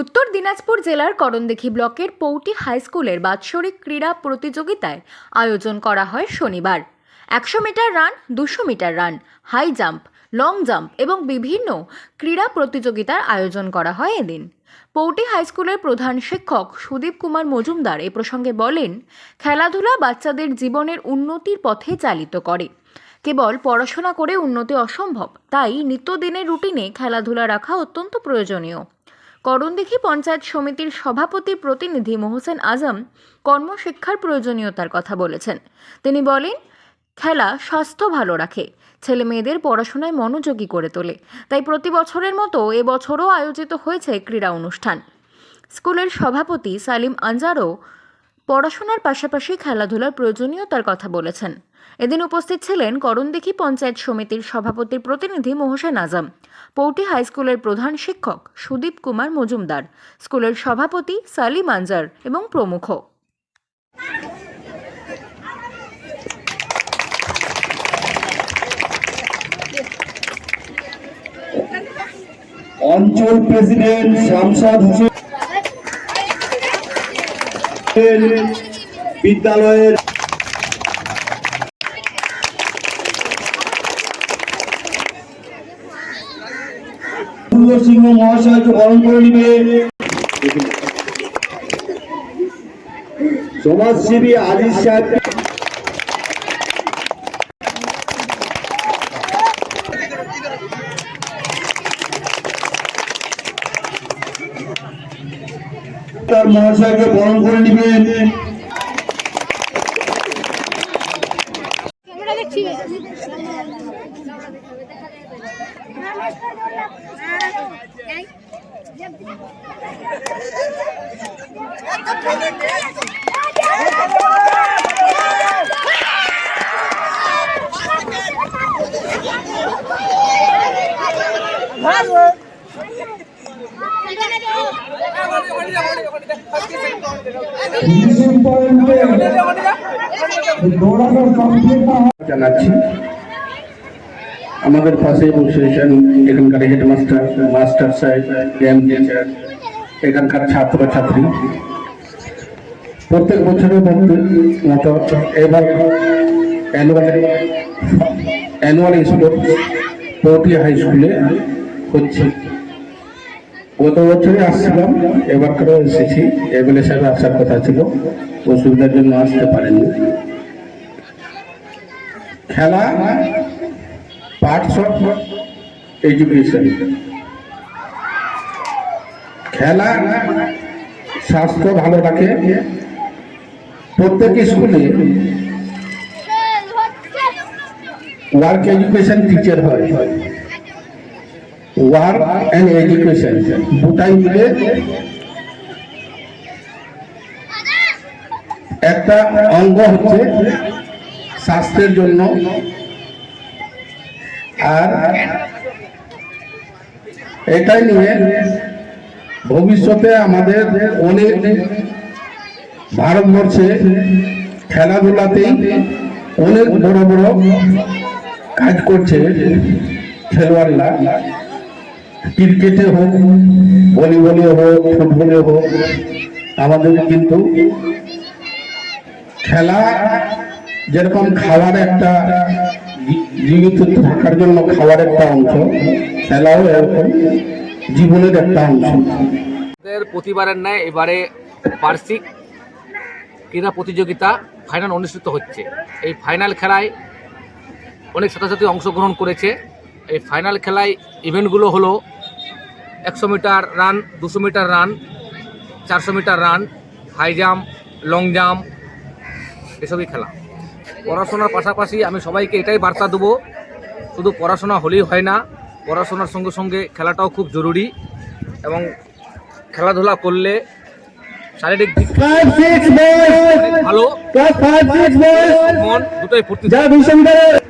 উত্তর দিনাজপুর জেলার করণদিঘি ব্লকের পৌটি হাই স্কুলের বাৎসরিক ক্রীড়া প্রতিযোগিতায় আয়োজন করা হয় শনিবার। একশো মিটার রান, দুশো metre run, high jump, long jump এবং বিভিন্ন ক্রীড়া প্রতিযোগিতার আয়োজন করা হয় এদিন। পৌটি হাই স্কুলের প্রধান শিক্ষক সুদীপ কুমার মজুমদার এ প্রসঙ্গে বলেন, খেলাধুলা বাচ্চাদের জীবনের উন্নতির পথে চালিত করে। কেবল পড়াশোনা করে উন্নতি অসম্ভব, তাই নিত্যদিনের রুটিনে খেলাধুলা রাখা অত্যন্ত প্রয়োজনীয়। করণদিঘি পঞ্চায়েত সমিতির সভাপতি প্রতিনিধি মোহসেন আজম কর্মশিক্ষার প্রয়োজনীয়তার কথা বলেছেন। তিনি বলেন, খেলা স্বাস্থ্য ভালো রাখে, ছেলে মেয়েদের পড়াশোনায় মনোযোগী করে তোলে। তাই প্রতি বছরের মতো এবছরও আয়োজিত হয়েছে ক্রীড়া অনুষ্ঠান। স্কুলের সভাপতি সালিম আনজারও পড়াশোনার পাশাপাশি খেলাধুলার প্রয়োজনীয়তার কথা বলেছেন। এদিন উপস্থিত ছিলেন করণদিঘি পঞ্চায়েত সমিতির সভাপতির প্রতিনিধি মোহসেন আজম, পৌটি হাই স্কুলের প্রধান শিক্ষক সুদীপ কুমার মজুমদার, স্কুলের সভাপতি সালিম আনজার এবং প্রমুখ। অঞ্চল প্রেসিডেন্ট শামসাদ হোসেন বিদ্যালয়ের সিংহ মহাশয়কে বরণ করে নিবে। সমাজসেবী আজিজ সাহেব তার মহাশয়কে বরণ করে নিবেন। Thank দেখছি আমাদের পাশে বসেছেন এখানকার হেডমাস্টার, মাস্টার সাহেব, জ্ঞান টিচার এখানকার ছাত্র ছাত্রী। প্রত্যেক বছরের মতো এবার অ্যানুয়াল অ্যানুয়াল স্পোর্টস পৌটি হাই স্কুলে হচ্ছে। গত বছরে আসছিলাম এবারকারও এসেছি এমএলএ সাহেব আসার কথা ছিল, অসুবিধার জন্য আসতে পারেননি খেলা পার্টস অফ এডুকেশন খেলা, স্বাস্থ্য ভালো রাখে। প্রত্যেক স্কুলে ওয়ার্ক এডুকেশন টিচার হয়। ওয়ার্ক অ্যান্ড এডুকেশন দুটাই মিলে একটা অঙ্গ হচ্ছে স্বাস্থ্যের জন্য আর এটাই নিয়ে ভবিষ্যতে আমাদের অনেক ভারতবর্ষে খেলাধুলাতেই অনেক বড় বড় কাজ করছে খেলোয়াড়রা। ক্রিকেটে হোক, ভলিবলে হোক, ফুটবলে হোক, আমাদের কিন্তু খেলা যেরকম খাওয়ার একটা জীবিত থাকার জন্য খাওয়ার একটা অংশ, খেলাও এরকম জীবনের একটা অংশ। প্রতিবারের ন্যায় এবারে বার্ষিক ক্রীড়া প্রতিযোগিতা ফাইনাল অনুষ্ঠিত হচ্ছে। এই ফাইনাল খেলায় অনেক ছাত্রছাত্রী অংশগ্রহণ করেছে। এই ফাইনাল খেলায় ইভেন্টগুলো হলো একশো মিটার রান দুশো মিটার রান চারশো metre run high jump long jump এসবই খেলা। পড়াশোনার পাশাপাশি আমি সবাইকে এটাই বার্তা দেবো শুধু পড়াশোনা হলেই হয় না পড়াশোনার সঙ্গে সঙ্গে খেলাটাও খুব জরুরি এবং খেলাধুলা করলে শারীরিক দিক ভালো মন দুটোই ফুর্তি।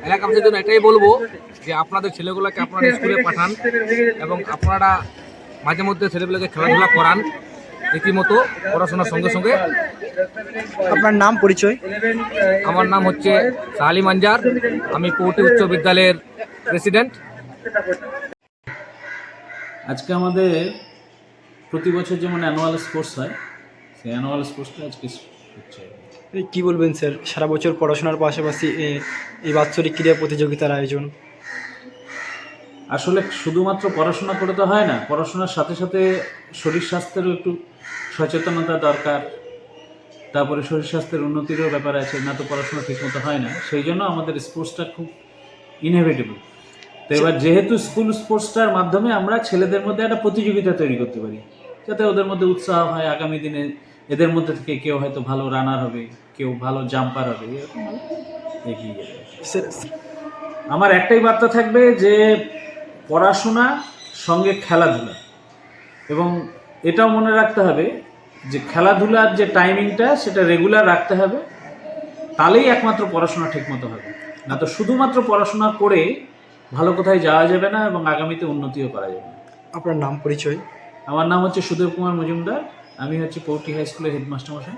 এলাকাবাসীর জন্য এটাই বলব যে আপনাদের ছেলেগুলোকে আপনারা স্কুলে পাঠান এবং আপনারা মাঝে মধ্যে ছেলেগুলোকে খেলাধুলা করান রীতিমতো পড়াশোনার সঙ্গে সঙ্গে। আপনার নাম পরিচয়? আমার নাম হচ্ছে সালিম আনজার আমি পৌটি উচ্চ বিদ্যালয়ের প্রেসিডেন্ট। আজকে আমাদের প্রতি বছর যেমন অ্যানুয়াল স্পোর্টস হয় সেই অ্যানুয়াল স্পোর্টসটা আজকে হচ্ছে। এই কি বলবেন স্যার? সারা বছর পড়াশোনার পাশাপাশি এ- এই বাৎসরিক ক্রীড়া প্রতিযোগিতার আয়োজন। আসলে শুধুমাত্র পড়াশোনা করে তো হয় না পড়াশোনার সাথে সাথে শরীর স্বাস্থ্যেরও একটু সচেতনতা দরকার তারপরে শরীর স্বাস্থ্যের উন্নতিরও ব্যাপার আছে না তো পড়াশোনা ঠিকমতো হয় না সেই জন্য আমাদের স্পোর্টসটা খুব ইনহেভিটেবল তো এবার যেহেতু স্কুল স্পোর্টসটার মাধ্যমে আমরা ছেলেদের মধ্যে একটা প্রতিযোগিতা তৈরি করতে পারি যাতে ওদের মধ্যে উৎসাহ হয় আগামী দিনে এদের মধ্যে থেকে কেউ হয়তো ভালো রানার হবে কেউ ভালো জাম্পার হবে এরকম। এগিয়ে যাবে। আমার একটাই বার্তা থাকবে যে পড়াশোনা সঙ্গে খেলাধুলা। এবং এটাও মনে রাখতে হবে যে খেলাধুলার যে টাইমিংটা সেটা রেগুলার রাখতে হবে। তাহলেই একমাত্র পড়াশোনা ঠিকমতো হবে। না তো শুধুমাত্র পড়াশোনা করে ভালো কোথায় যাওয়া যাবে না এবং আগামীতে উন্নতিও করা যাবে না। আপনার নাম পরিচয়? আমার নাম হচ্ছে সুদেব কুমার মজুমদার। আমি হচ্ছে পৌটি হাই স্কুলের হেডমাস্টার মশাই